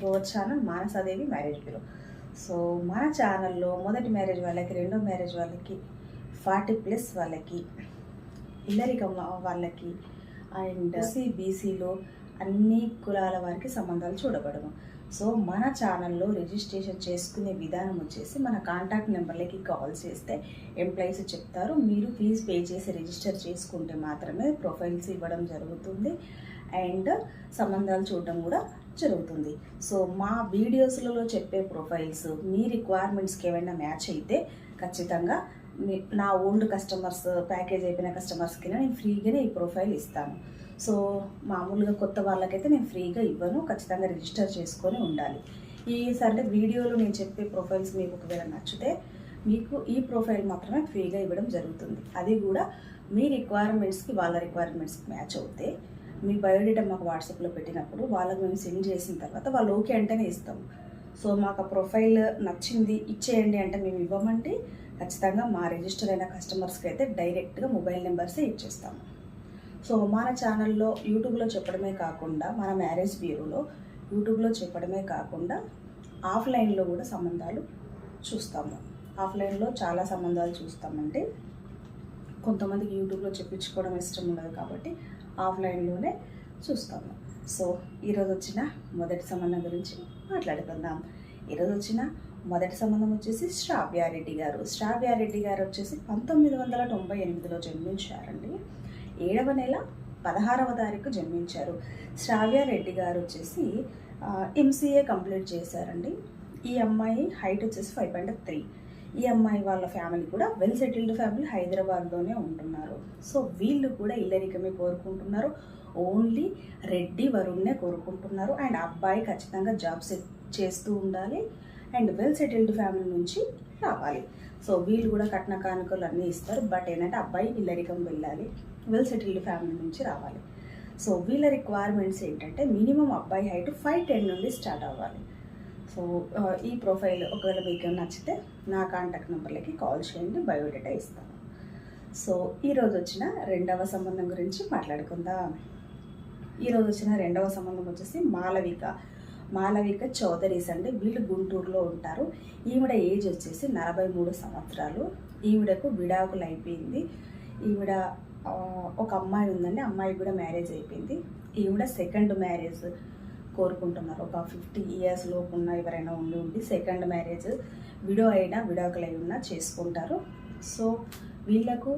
To channel Manasadevi marriage bureau so మన ఛానల్లో మొదటి మ్యారేజ్ వాళ్ళకి రెండో మ్యారేజ్ వాళ్ళకి ఫార్టీ ప్లస్ వాళ్ళకి ఇల్లరికం వాళ్ళకి అండ్ బీసీలో అన్ని కులాల వారికి సంబంధాలు చూడబడము. సో మన ఛానల్లో రిజిస్ట్రేషన్ చేసుకునే విధానం వచ్చేసి మన కాంటాక్ట్ నెంబర్లకి కాల్ చేస్తే ఎంప్లాయీస్ చెప్తారు. మీరు ఫీజు పే చేసి రిజిస్టర్ చేసుకుంటే మాత్రమే ప్రొఫైల్స్ ఇవ్వడం జరుగుతుంది. అండ్ సంబంధాలు చూడడం కూడా జరుగుతుంది. సో మా వీడియోస్లలో చెప్పే ప్రొఫైల్స్ మీ రిక్వైర్మెంట్స్కి ఏమైనా మ్యాచ్ అయితే ఖచ్చితంగా మీ నా ఓల్డ్ కస్టమర్స్ ప్యాకేజ్ అయిపోయిన కస్టమర్స్కి నేను ఫ్రీగానే ఈ ప్రొఫైల్ ఇస్తాను. సో మామూలుగా కొత్త వాళ్ళకైతే నేను ఫ్రీగా ఇవ్వను ఖచ్చితంగా రిజిస్టర్ చేసుకొని ఉండాలి. ఈ సరే వీడియోలో నేను చెప్పే ప్రొఫైల్స్ మీకు ఒకవేళ నచ్చితే మీకు ఈ ప్రొఫైల్ మాత్రమే ఫ్రీగా ఇవ్వడం జరుగుతుంది. అది కూడా మీ రిక్వైర్మెంట్స్కి వాళ్ళ రిక్వైర్మెంట్స్కి మ్యాచ్ అవుతే మీ బయోడేటా మాకు వాట్సాప్లో పెట్టినప్పుడు వాళ్ళకి మేము సెండ్ చేసిన తర్వాత వాళ్ళు ఓకే అంటేనే ఇస్తాం సో మాకు ఆ ప్రొఫైల్ నచ్చింది ఇచ్చేయండి అంటే మేము ఇవ్వమంటే ఖచ్చితంగా మా రిజిస్టర్ అయిన కస్టమర్స్కి అయితే డైరెక్ట్గా మొబైల్ నెంబర్సే ఇచ్చేస్తాము. సో మన ఛానల్లో యూట్యూబ్లో చెప్పడమే కాకుండా మన మ్యారేజ్ బ్యూరోలో యూట్యూబ్లో చెప్పడమే కాకుండా ఆఫ్లైన్లో కూడా సంబంధాలు చూస్తాము. ఆఫ్లైన్లో చాలా సంబంధాలు చూస్తామంటే కొంతమందికి యూట్యూబ్లో చెప్పించుకోవడం ఇష్టం ఉండదు కాబట్టి ఆఫ్లైన్లోనే చూస్తాము. సో ఈరోజు వచ్చిన మొదటి సంబంధం గురించి మాట్లాడుకుందాం. ఈరోజు వచ్చిన మొదటి సంబంధం వచ్చేసి శ్రావ్యారెడ్డి గారు. శ్రావ్యారెడ్డి గారు వచ్చేసి పంతొమ్మిది వందల తొంభై ఎనిమిదిలో జన్మించారండి. ఏడవ నెల పదహారవ తారీఖు జన్మించారు. శ్రావ్యారెడ్డి గారు వచ్చేసి ఎంసీఏ కంప్లీట్ చేశారండి. ఈ అమ్మాయి హైట్ వచ్చేసి ఫైవ్ పాయింట్ త్రీ. ఈ అమ్మాయి వాళ్ళ ఫ్యామిలీ కూడా వెల్ సెటిల్డ్ ఫ్యామిలీ హైదరాబాద్లోనే ఉంటున్నారు. సో వీళ్ళు కూడా ఇల్లరికమే కోరుకుంటున్నారు. ఓన్లీ రెడ్డి వరుణ్నే కోరుకుంటున్నారు. అండ్ అబ్బాయి ఖచ్చితంగా జాబ్ చేస్తూ ఉండాలి. అండ్ వెల్ సెటిల్డ్ ఫ్యామిలీ నుంచి రావాలి. సో వీళ్ళు కూడా కట్న కానుకలు అన్నీ ఇస్తారు. బట్ ఏంటంటే అబ్బాయి ఇల్లరికం వెళ్ళాలి. వెల్ సెటిల్డ్ ఫ్యామిలీ నుంచి రావాలి. సో వీళ్ళ రిక్వైర్మెంట్స్ ఏంటంటే మినిమం అబ్బాయి హైట్ ఫైవ్ టెన్ నుండి స్టార్ట్ అవ్వాలి. సో ఈ ప్రొఫైల్ ఒకవేళ మీకు నచ్చితే నా కాంటాక్ట్ నెంబర్లకి కాల్ చేయండి బయోడేటా ఇస్తాను. సో ఈరోజు వచ్చిన రెండవ సంబంధం గురించి మాట్లాడుకుందాం. ఈరోజు వచ్చిన రెండవ సంబంధం వచ్చేసి మాలవిక. మాలవిక చౌదరీస్ అండి. వీళ్ళు గుంటూరులో ఉంటారు. ఈవిడ ఏజ్ వచ్చేసి నలభై మూడు సంవత్సరాలు. ఈవిడకు విడాకులు అయిపోయింది. ఈవిడ ఒక అమ్మాయి ఉందండి. అమ్మాయి కూడా మ్యారేజ్ అయిపోయింది. ఈవిడ సెకండ్ మ్యారేజ్. కోరుకుంటున్నారు. ఒక ఫిఫ్టీ ఇయర్స్ లోపు ఉన్న ఎవరైనా ఉండి ఉండి సెకండ్ మ్యారేజ్ విడో అయినా విడాకులు ఉన్నా చేసుకుంటారు. సో వీళ్ళకు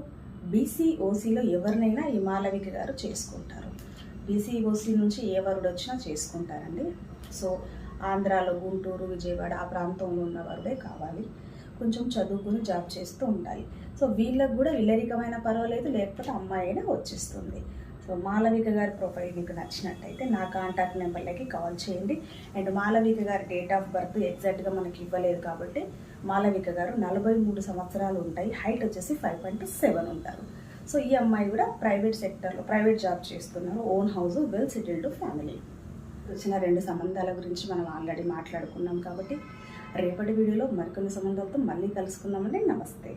బీసీ ఓసీలో ఎవరినైనా హిమాలవిక గారు చేసుకుంటారు. బీసీ ఓసీ నుంచి ఏ వరుడు వచ్చినా చేసుకుంటారండి. సో ఆంధ్రాలో గుంటూరు విజయవాడ ఆ ప్రాంతంలో ఉన్న వారుడే కావాలి. కొంచెం చదువుకుని జాబ్ చేస్తూ ఉండాలి. సో వీళ్ళకు కూడా విలరికమైన పర్వాలేదు లేకపోతే అమ్మాయి అయినా వచ్చేస్తుంది. సో మాలవిక గారి ప్రొఫైల్ మీకు నచ్చినట్టయితే నా కాంటాక్ట్ నెంబర్లకి కాల్ చేయండి. అండ్ మాలవిక గారి డేట్ ఆఫ్ బర్త్ ఎగ్జాక్ట్గా మనకి ఇవ్వలేదు కాబట్టి మాలవిక గారు నలభై మూడు సంవత్సరాలు ఉంటాయి. హైట్ వచ్చేసి ఫైవ్ పాయింట్ సెవెన్ ఉంటారు. సో ఈ అమ్మాయి కూడా ప్రైవేట్ సెక్టర్లో ప్రైవేట్ జాబ్ చేస్తున్నారు. Own house well settled family. వచ్చిన రెండు సంబంధాల గురించి మనం ఆల్రెడీ మాట్లాడుకున్నాం కాబట్టి రేపటి వీడియోలో మరికొన్ని సంబంధాలతో మళ్ళీ కలుసుకుందామండి. నమస్తే.